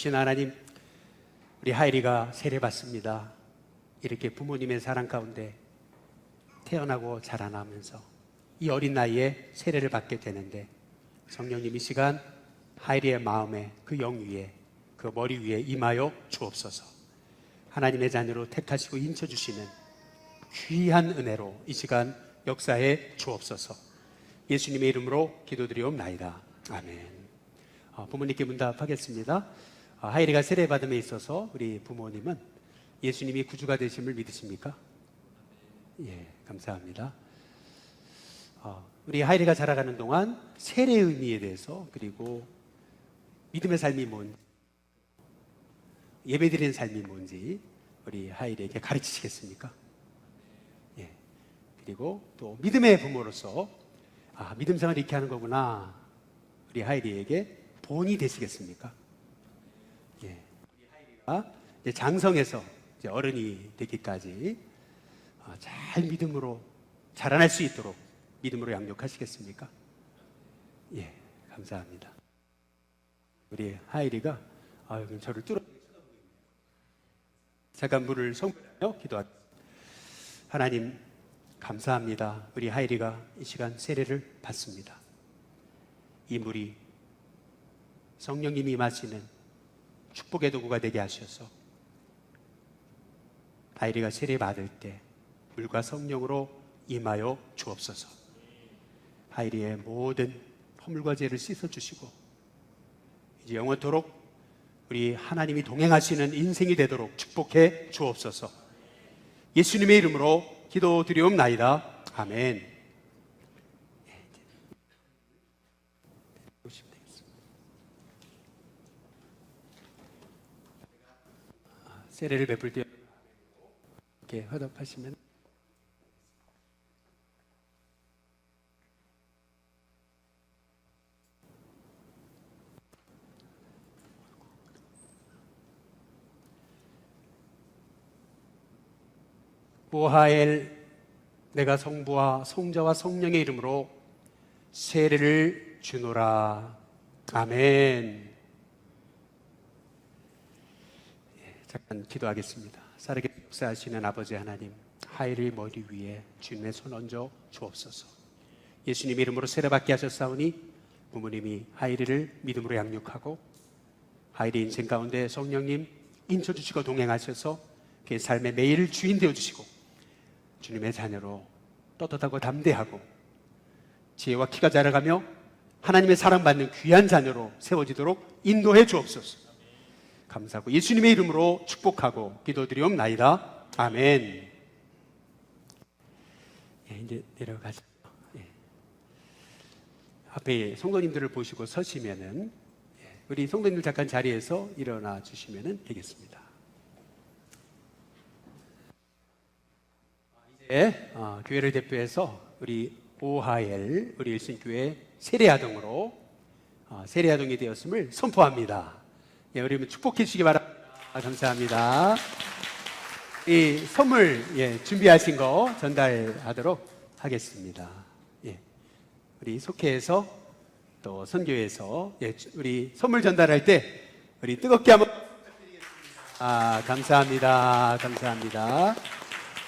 신 하나님, 우리 하이리가 세례받습니다. 이렇게 부모님의 사랑 가운데 태어나고 자라나면서 이 어린 나이에 세례를 받게 되는데 성령님 이 시간 하이리의 마음에 그 영 위에 그 머리 위에 임하여 주옵소서. 하나님의 자녀로 택하시고 인쳐주시는 귀한 은혜로 이 시간 역사에 주옵소서. 예수님의 이름으로 기도드리옵나이다. 아멘. 어, 부모님께 문답하겠습니다. 어, 하이리가 세례받음에 있어서 우리 부모님은 예수님이 구주가 되심을 믿으십니까? 예, 감사합니다. 어, 우리 하이리가 자라가는 동안 세례의 의미에 대해서 그리고 믿음의 삶이 뭔지 예배드리는 삶이 뭔지 우리 하이리에게 가르치시겠습니까? 예. 그리고 또 믿음의 부모로서 아, 믿음 생활 이렇게 하는 거구나. 우리 하이리에게 본이 되시겠습니까? 예. 우리 하이리가 이제 장성해서 이제 어른이 되기까지 아, 잘 믿음으로 자라날 수 있도록 믿음으로 양육하시겠습니까? 예, 감사합니다. 우리 하이리가 아, 여기 저를 뚫어 잠깐 물을 성하여 기도하겠습니다. 하나님 감사합니다. 우리 하이리가 이 시간 세례를 받습니다. 이 물이 성령님이 마시는 축복의 도구가 되게 하셔서 하이리가 세례 받을 때 물과 성령으로 임하여 주옵소서. 하이리의 모든 허물과 죄를 씻어 주시고 이제 영원토록 우리 하나님이 동행하시는 인생이 되도록 축복해 주옵소서. 예수님의 이름으로 기도드리옵나이다. 아멘. 예, 이제 보시면 되겠습니다. 아, 세례를 베풀 때 이렇게 화답하시면 보하엘 내가 성부와 성자와 성령의 이름으로 세례를 주노라. 아멘 예, 잠깐 기도하겠습니다 살아계 역사하시는 아버지 하나님 하이를 머리 위에 주님의 손 얹어 주옵소서 예수님 이름으로 세례받게 하셨사오니 부모님이 하이리를 믿음으로 양육하고 하이리 인생 가운데 성령님 인쳐 주시고 동행하셔서 그의 삶의 매일 주인 되어 주시고 주님의 자녀로 떳떳하고 담대하고 지혜와 키가 자라가며 하나님의 사랑받는 귀한 자녀로 세워지도록 인도해 주옵소서. 감사하고 예수님의 이름으로 축복하고 기도드리옵나이다. 아멘. 예, 이제 내려가죠. 예. 앞에 성도님들을 보시고 서시면은 예, 우리 성도님들 잠깐 자리에서 일어나 주시면 되겠습니다. 이제 어, 교회를 대표해서 우리 오하엘 우리 일신교회 세례아동으로 어, 세례아동이 되었음을 선포합니다. 예, 우리 축복해 주시기 바랍니다. 아, 감사합니다. 이 선물 예, 준비하신 거 전달하도록 하겠습니다. 예, 우리 속회에서 또 선교에서 예, 주- 우리 선물 전달할 때 우리 뜨겁게 한번 아 감사합니다. 감사합니다.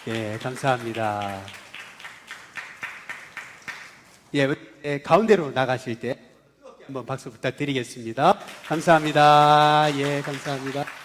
예, 감사합니다. 예, 예, 가운데로 나가실 때 한번 박수 부탁드리겠습니다. 감사합니다. 예, 감사합니다.